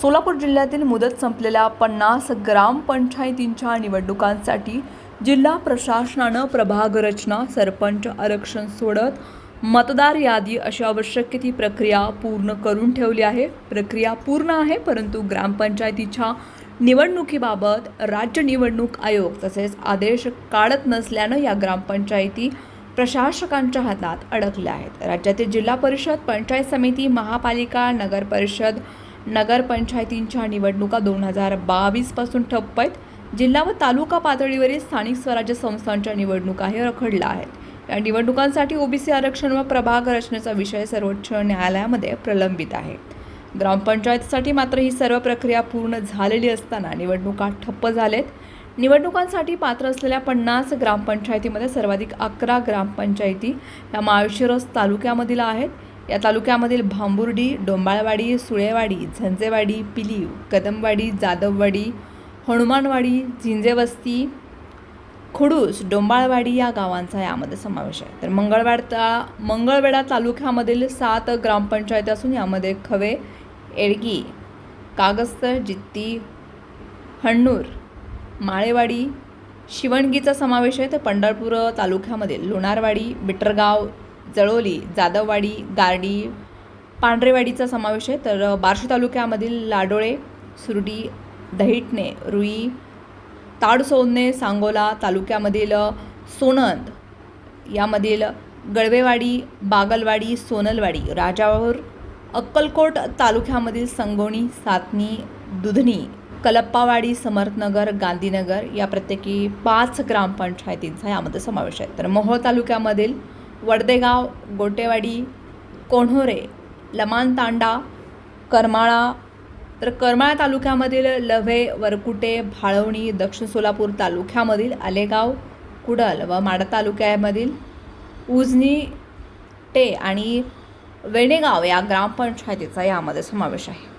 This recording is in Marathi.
सोलापूर जिल्ह्यातील मुदत संपलेल्या पन्नास ग्रामपंचायतींच्या निवडणुकांसाठी जिल्हा प्रशासनानं प्रभाग रचना सरपंच आरक्षण सोडत मतदार यादी अशी आवश्यक ती प्रक्रिया पूर्ण करून ठेवली आहे. प्रक्रिया पूर्ण आहे परंतु ग्रामपंचायतीच्या निवडणुकीबाबत राज्य निवडणूक आयोग तसेच आदेश काढत नसल्यानं या ग्रामपंचायती प्रशासकांच्या हातात अडकल्या आहेत. राज्यातील जिल्हा परिषद पंचायत समिती महापालिका नगर परिषद नगरपंचायतींच्या निवडणुका दोन हजार बावीसपासून ठप्प आहेत. जिल्हा व तालुका पातळीवरील स्थानिक स्वराज्य संस्थांच्या निवडणुकाही रखडल्या आहेत. या निवडणुकांसाठी ओबीसी आरक्षण व प्रभाग रचनेचा विषय सर्वोच्च न्यायालयामध्ये प्रलंबित आहे. ग्रामपंचायतीसाठी मात्र ही सर्व प्रक्रिया पूर्ण झालेली असताना निवडणुका ठप्प झालेत. निवडणुकांसाठी पात्र असलेल्या पन्नास ग्रामपंचायतीमध्ये सर्वाधिक अकरा ग्रामपंचायती या माळशिरस तालुक्यामधील आहेत. या तालुक्यामधील भांबुर्डी डोंबाळवाडी सुळेवाडी झंजेवाडी पिलीव कदमवाडी जाधववाडी हनुमानवाडी झिंजेवस्ती खुडूस डोंबाळवाडी या गावांचा यामध्ये समावेश आहे. तर मंगळवाड ता मंगळवेढा तालुक्यामधील सात ग्रामपंचायती असून यामध्ये खवे एडगी कागस्त जित्ती हण्णूर माळेवाडी शिवणगीचा समावेश आहे. तर पंढरपूर तालुक्यामधील लोणारवाडी बिटरगाव जळोली जाधववाडी गारडी पांढरेवाडीचा समावेश आहे. तर बार्शी तालुक्यामधील लाडोळे सुरडी दहिटणे रुई ताडसोन्ने सांगोला तालुक्यामधील सोनंद यामधील गळवेवाडी बागलवाडी सोनलवाडी राजावर अक्कलकोट तालुक्यामधील संगोणी सातनी दुधनी कलप्पावाडी समर्थनगर गांधीनगर या प्रत्येकी पाच ग्रामपंचायतींचा यामध्ये समावेश आहे. तर मोहोळ तालुक्यामधील वडदेगाव गोटेवाडी कोण्होरे लमानतांडा करमाळा. तर करमाळा तालुक्यामधील लव्हे वरकुटे भाळवणी दक्षिण सोलापूर तालुक्यामधील आलेगाव कुडल व माडा तालुक्यामधील उजनी टे आणि वेणेगाव या ग्रामपंचायतीचा यामध्ये समावेश आहे.